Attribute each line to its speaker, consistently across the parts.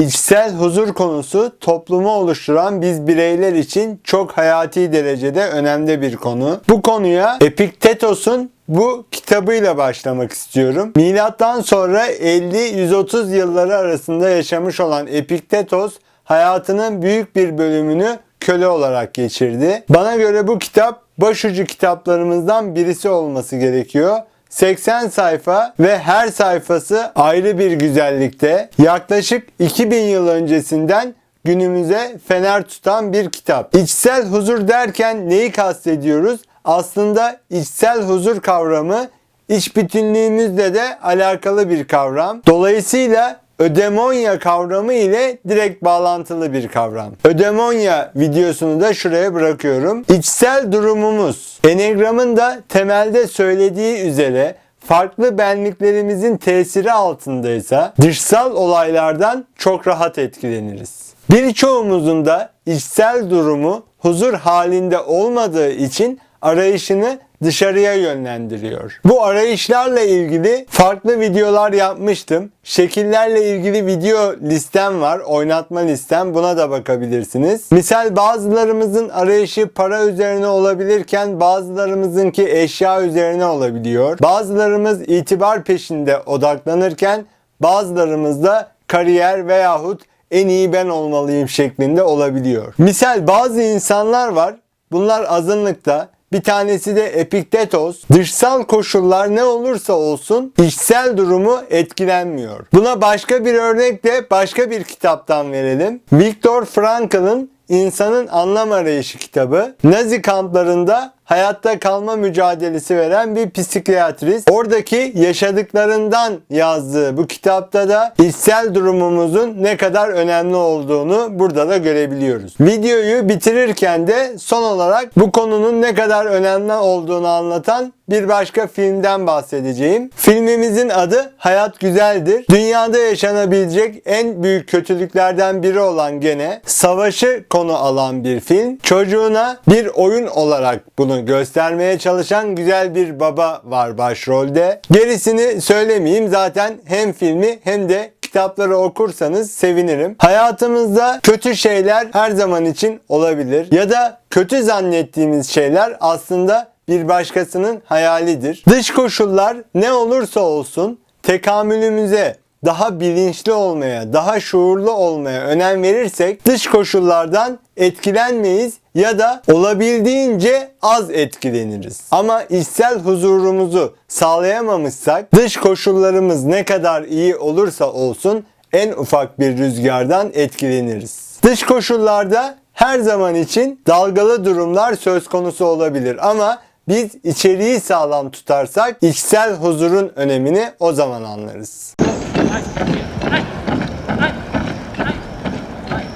Speaker 1: İçsel huzur konusu toplumu oluşturan biz bireyler için çok hayati derecede önemli bir konu. Bu konuya Epiktetos'un bu kitabıyla başlamak istiyorum. Milattan sonra 50-130 yılları arasında yaşamış olan Epiktetos hayatının büyük bir bölümünü köle olarak geçirdi. Bana göre bu kitap başucu kitaplarımızdan birisi olması gerekiyor. 80 sayfa ve her sayfası ayrı bir güzellikte. Yaklaşık 2000 yıl öncesinden günümüze fener tutan bir kitap. İçsel huzur derken neyi kastediyoruz? Aslında içsel huzur kavramı iç bütünlüğümüzle de alakalı bir kavram. Dolayısıyla ödemonya kavramı ile direkt bağlantılı bir kavram. Ödemonya videosunu da şuraya bırakıyorum. İçsel durumumuz. Enegram'ın da temelde söylediği üzere farklı benliklerimizin tesiri altındaysa dışsal olaylardan çok rahat etkileniriz. Birçoğumuzun da içsel durumu huzur halinde olmadığı için arayışını dışarıya yönlendiriyor. Bu arayışlarla ilgili farklı videolar yapmıştım. Şekillerle ilgili video listem var. Oynatma listem. Buna da bakabilirsiniz. Misal bazılarımızın arayışı para üzerine olabilirken bazılarımızınki eşya üzerine olabiliyor. Bazılarımız itibar peşinde odaklanırken bazılarımız da kariyer veyahut en iyi ben olmalıyım şeklinde olabiliyor. Misal bazı insanlar var. Bunlar azınlıkta. Bir tanesi de Epiktetos. Dışsal koşullar ne olursa olsun içsel durumu etkilenmiyor. Buna başka bir örnek de başka bir kitaptan verelim. Viktor Frankl'ın İnsanın Anlam Arayışı kitabı. Nazi kamplarında hayatta kalma mücadelesi veren bir psikiyatrist. Oradaki yaşadıklarından yazdığı bu kitapta da içsel durumumuzun ne kadar önemli olduğunu burada da görebiliyoruz. Videoyu bitirirken de son olarak bu konunun ne kadar önemli olduğunu anlatan bir başka filmden bahsedeceğim. Filmimizin adı Hayat Güzeldir. Dünyada yaşanabilecek en büyük kötülüklerden biri olan gene savaşı konu alan bir film. Çocuğuna bir oyun olarak bunu göstermeye çalışan güzel bir baba var başrolde. Gerisini söylemeyeyim zaten hem filmi hem de kitapları okursanız sevinirim. Hayatımızda kötü şeyler her zaman için olabilir ya da kötü zannettiğimiz şeyler aslında bir başkasının hayalidir. Dış koşullar ne olursa olsun tekamülümüze daha bilinçli olmaya, daha şuurlu olmaya önem verirsek dış koşullardan etkilenmeyiz ya da olabildiğince az etkileniriz. Ama içsel huzurumuzu sağlayamamışsak dış koşullarımız ne kadar iyi olursa olsun en ufak bir rüzgardan etkileniriz. Dış koşullarda her zaman için dalgalı durumlar söz konusu olabilir ama biz içeriği sağlam tutarsak içsel huzurun önemini o zaman anlarız.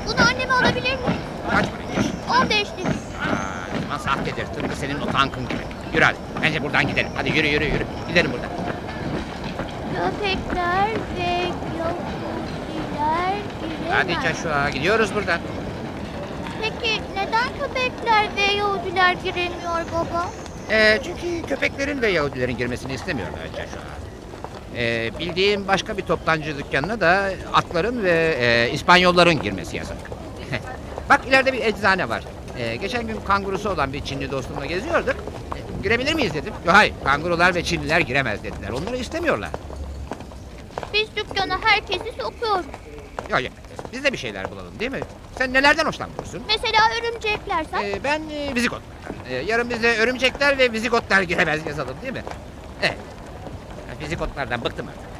Speaker 2: Bunu anneme alabilir miyim?
Speaker 3: Tıpkı senin o tankın gibi. Yürü hadi. Bence buradan gidelim. Hadi yürü yürü yürü. Gidelim buradan.
Speaker 2: Köpekler ve Yahudiler
Speaker 3: Hadi
Speaker 2: giremez.
Speaker 3: Joshua gidiyoruz buradan.
Speaker 2: Peki neden köpekler ve Yahudiler giremiyor baba?
Speaker 3: Ee, çünkü köpeklerin ve Yahudilerin girmesini istemiyorlar Joshua. Ee, bildiğim başka bir toptancı dükkanına da atların ve e, İspanyolların girmesi yasak. Bak ileride bir eczane var. Ee, geçen gün kangurusu olan bir Çinli dostumla geziyorduk. Ee, girebilir miyiz dedim. Yo, hayır kangurular ve Çinliler giremez dediler. Onları istemiyorlar.
Speaker 2: Biz dükkana herkesi sokuyoruz.
Speaker 3: Yok yok. Biz de bir şeyler bulalım değil mi? Sen nelerden hoşlanmıyorsun?
Speaker 2: Mesela örümcekler sen.
Speaker 3: Ee, ben e, vizigotlardan. Ee, yarın bize örümcekler ve vizigotlar giremez yazalım değil mi? Evet. Vizigotlardan bıktım artık.